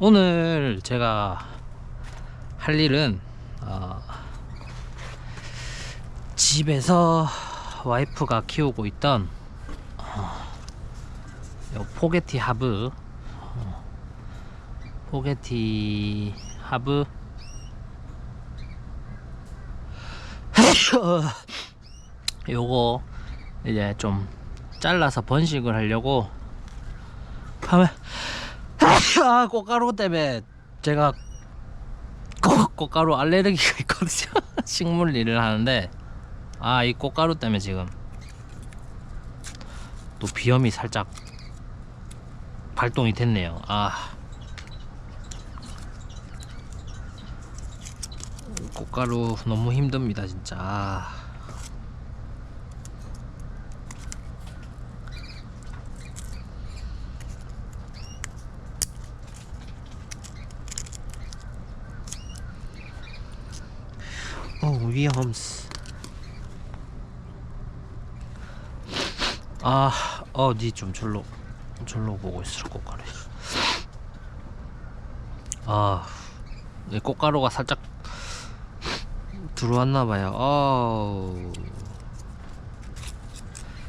오늘 제가 할 일은 어, 집에서 와이프가 키우고 있던 어, 요 포게티 하브 어, 포게티 하브. 요거 이제 좀 잘라서 번식을 하려고 하면 아 꽃가루 때문에 제가 꽃, 꽃가루 알레르기가 있거든요. 식물 일을 하는데 아 이 꽃가루 때문에 지금 또 비염이 살짝 발동이 됐네요. 아. 꽃가루 너무 힘듭니다 진짜 어 위험스 아, 어, 니좀 절로, 절로 보고 있으라, 꽃가루. 아, 내 꽃가루가 살짝 들어왔나봐요. 어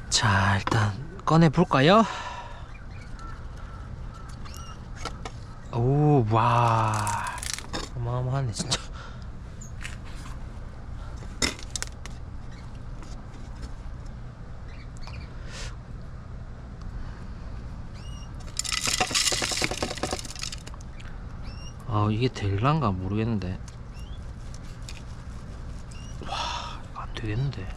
자, 일단 꺼내볼까요? 오, 와. 어마어마하네, 진짜. 아 이게 될란가 모르겠는데. 와 이거 안 되겠는데.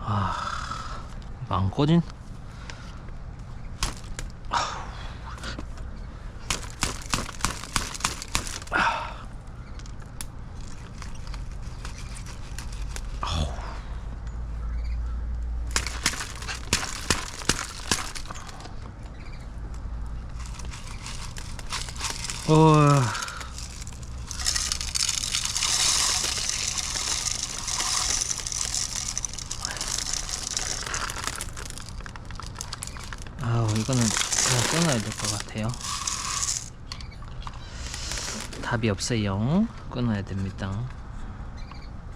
아 안 꺼진 어 아우 이거는 그냥 끊어야 될 것 같아요. 답이 없어요. 끊어야 됩니다.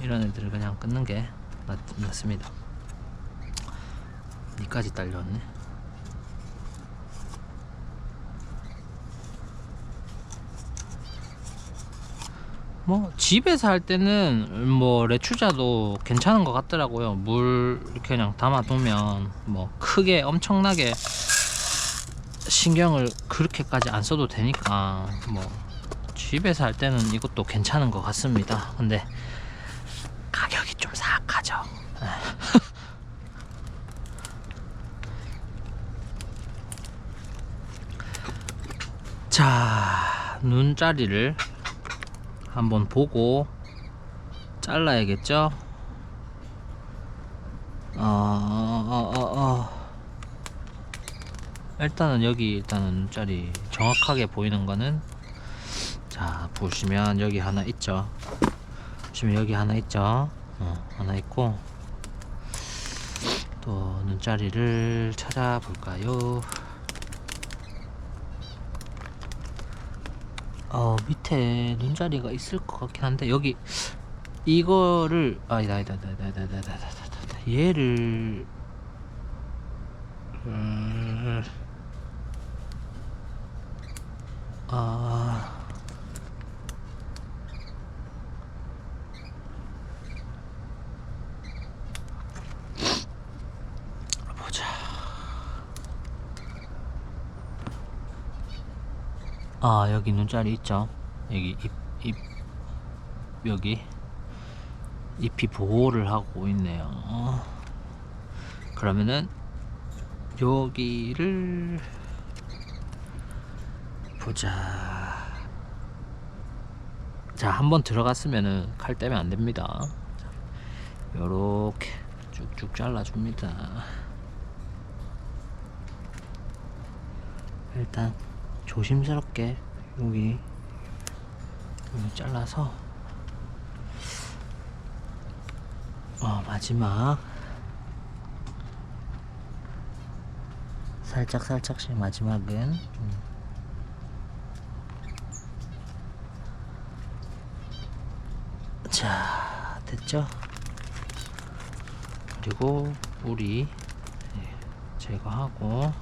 이런 애들을 그냥 끊는 게 낫, 낫습니다. 니까지 딸려왔네. 뭐 집에서 할 때는 뭐 레추자도 괜찮은 것 같더라고요. 물 이렇게 그냥 담아두면 뭐 크게 엄청나게 신경을 그렇게까지 안 써도 되니까 뭐 집에서 할 때는 이것도 괜찮은 것 같습니다. 근데 가격이 좀 사악하죠. 자 눈자리를 한번 보고 잘라야겠죠? 어, 어, 어, 어. 일단은 여기 일단은 눈자리 정확하게 보이는 거는 자 보시면 여기 하나 있죠. 보시면 여기 하나 있죠. 어, 하나 있고 또 눈자리를 찾아볼까요? 어 밑에 눈자리가 있을 것 같긴 한데 여기 이거를 아니다 아니다 아니다 아니다 아니다 아니다, 아니다, 아니다. 얘를 음, 아. 보자. 아 여기 눈자리 있죠? 여기 잎, 잎 여기 잎이 보호를 하고 있네요. 어. 그러면은 여기를 보자. 자 한번 들어갔으면은 칼 떼면 안 됩니다. 요렇게 쭉쭉 잘라 줍니다. 일단 조심스럽게 여기 여기 잘라서. 어, 마지막. 살짝 살짝씩 마지막은 음. 자 됐죠? 그리고 뿌리 네, 제거하고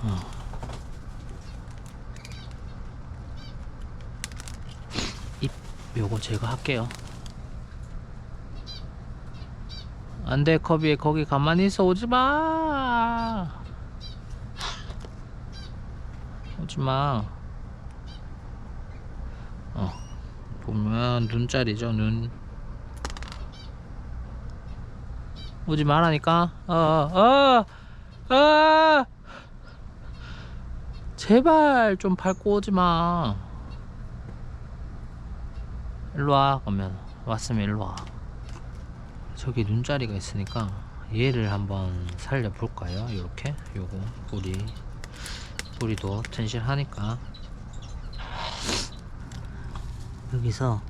어. 잎 요거 제거할게요. 안돼 커비 거기 가만히 있어 오지마! 오지마 어 보면 눈자리죠 눈. 오지 말라니까. 어어 어 어, 제발 좀 밟고 오지마. 일로와 그러면. 왔으면 일로와. 저기 눈자리가 있으니까 얘를 한번 살려 볼까요? 이렇게? 요거 뿌리. 뿌리도 튼실하니까 여기서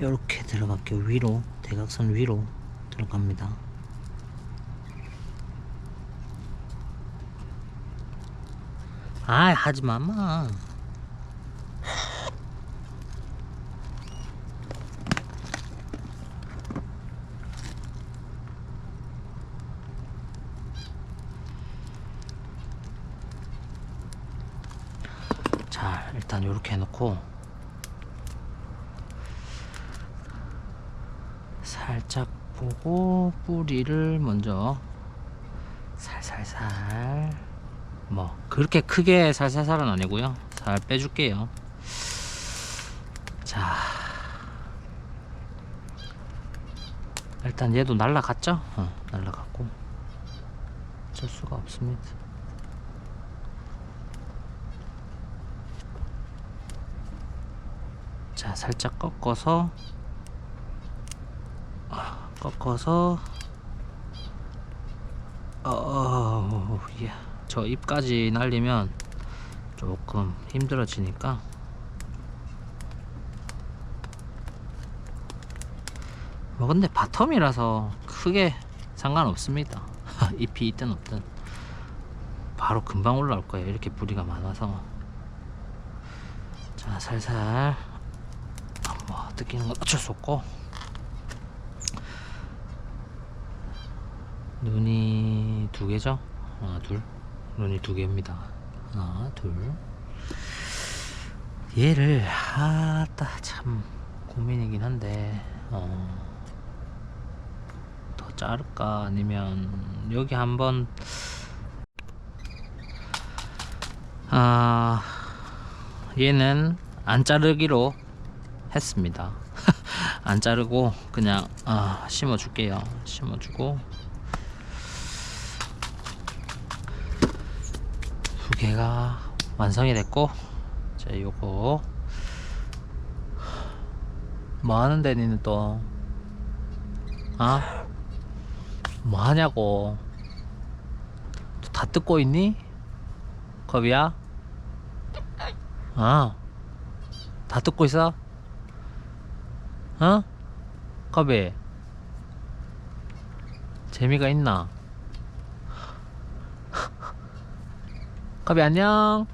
이렇게 들어갈게요. 위로 대각선 위로 들어갑니다. 아 하지마 마 자 일단 이렇게 해 놓고 살짝 보고 뿌리를 먼저 살살살 뭐 그렇게 크게 살살살은 아니고요. 살 빼줄게요. 자 일단 얘도 날라갔죠? 어, 날라갔고 어쩔 수가 없습니다 자 살짝 꺾어서 아, 꺾어서 어, 예. 저 입까지 날리면 조금 힘들어지니까. 뭐 근데 바텀이라서 크게 상관없습니다. 잎이 있든 없든. 바로 금방 올라올 거예요. 이렇게 뿌리가 많아서. 자 살살 뭐 뜯기는 건 어쩔 수 없고. 눈이 두 개죠? 하나 둘. 눈이 두 개입니다. 하나 둘. 얘를 아따 참 고민이긴 한데 어, 더 자를까? 아니면 여기 한번 아 얘는 안 자르기로 했습니다. 안 자르고 그냥 아, 심어 줄게요. 심어 주고 두 개가 완성이 됐고 자 요거 뭐 하는데 니는 또 아? 뭐 하냐고 또다 뜯고 있니? 겁이야? 아, 다 뜯고 있어? 어? 겁이 재미가 있나? 겁이 안녕.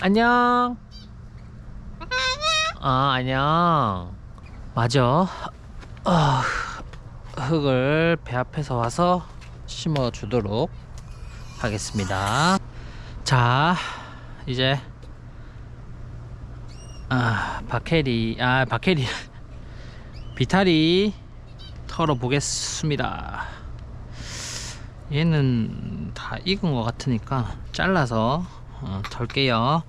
안녕. 아 안녕. 맞아. 아, 흙을 배 앞에서 와서 심어 주도록 하겠습니다. 자 이제 아 바케리 아 바케리 비타리 털어 보겠습니다. 얘는 다 익은 것 같으니까 잘라서 어, 털게요.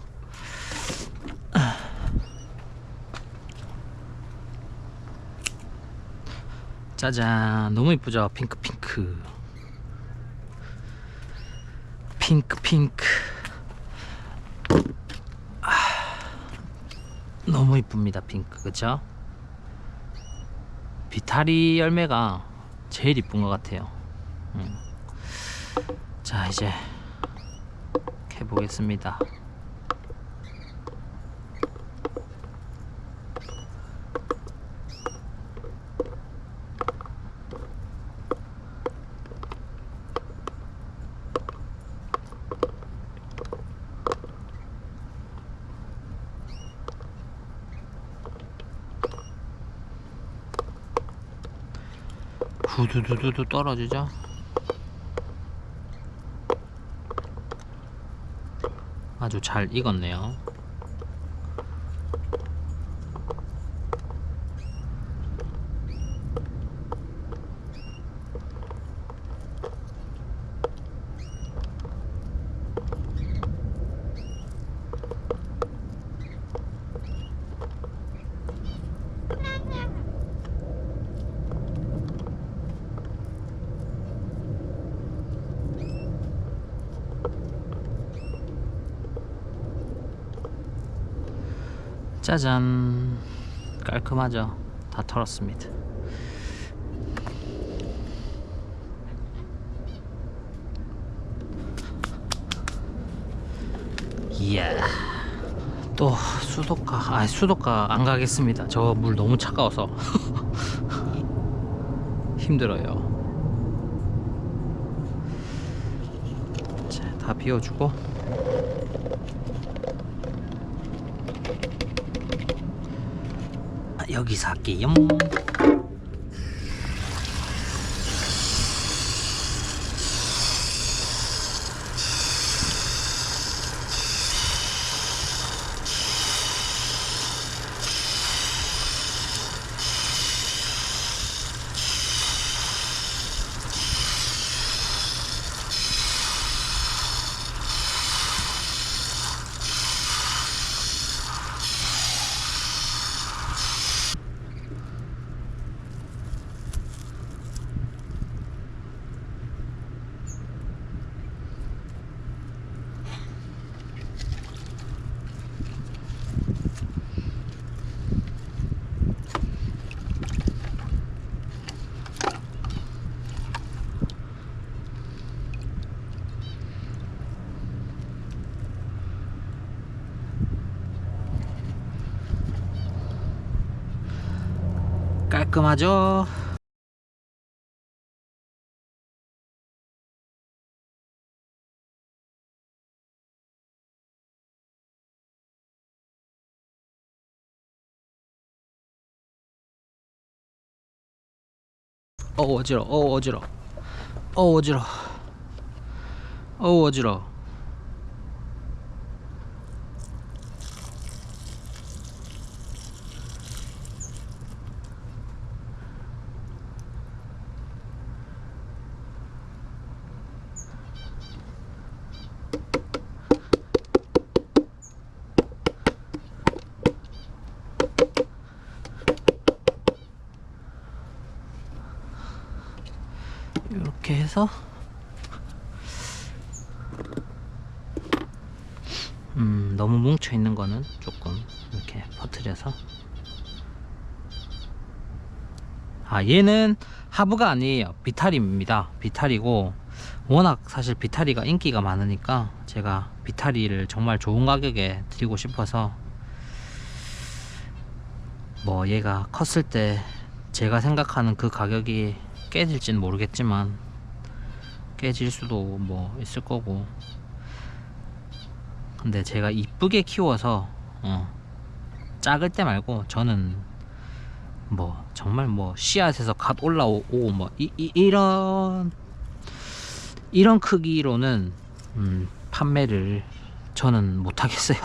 짜잔. 너무 이쁘죠? 핑크 핑크. 핑크 핑크. 아, 너무 이쁩니다 핑크. 그쵸 비타리 열매가 제일 이쁜 것 같아요 음. 자 이제 해보겠습니다 두두두두두 떨어지죠. 아주 잘 익었네요. 짜잔. 깔끔하죠? 다 털었습니다. 이야. 또 수도가 아 수도가 안 가겠습니다. 저 물 너무 차가워서. 힘들어요. 자, 다 비워주고 여기서 할게요. 깔끔하죠? 어 어지러 어 어지러 어 어지러 어 어지러 이렇게 해서 음 너무 뭉쳐 있는 거는 조금 이렇게 퍼뜨려서. 아 얘는 하부가 아니에요. 비타리입니다. 비타리고 워낙 사실 비타리가 인기가 많으니까 제가 비타리를 정말 좋은 가격에 드리고 싶어서 뭐 얘가 컸을 때 제가 생각하는 그 가격이 깨질지는 모르겠지만 깨질 수도 뭐 있을 거고 근데 제가 이쁘게 키워서 어, 작을 때 말고 저는 뭐 정말 뭐 씨앗에서 갓 올라오고 뭐 이, 이, 이런 이런 크기로는 음, 판매를 저는 못 하겠어요.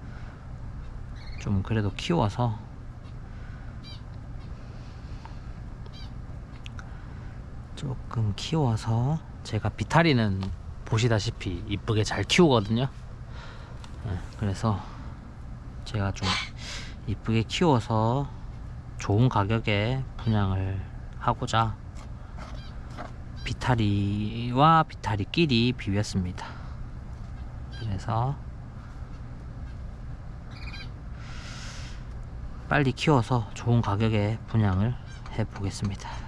좀 그래도 키워서 조금 키워서 제가 비타리는 보시다시피 이쁘게 잘 키우거든요. 예, 그래서 제가 좀 이쁘게 키워서 좋은 가격에 분양을 하고자 비타리와 비타리끼리 비볐습니다. 그래서 빨리 키워서 좋은 가격에 분양을 해 보겠습니다.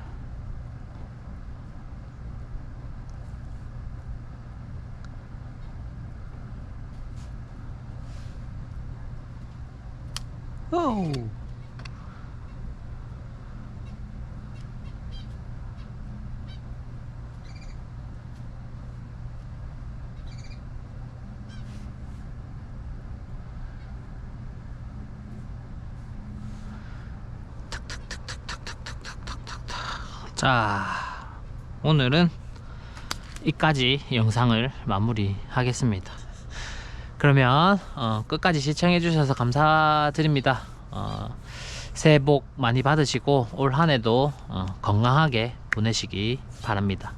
자, 오늘은 이까지 영상을 마무리 하겠습니다. 그러면 어, 끝까지 시청해 주셔서 감사드립니다. 어, 새해 복 많이 받으시고 올 한해도 어, 건강하게 보내시기 바랍니다.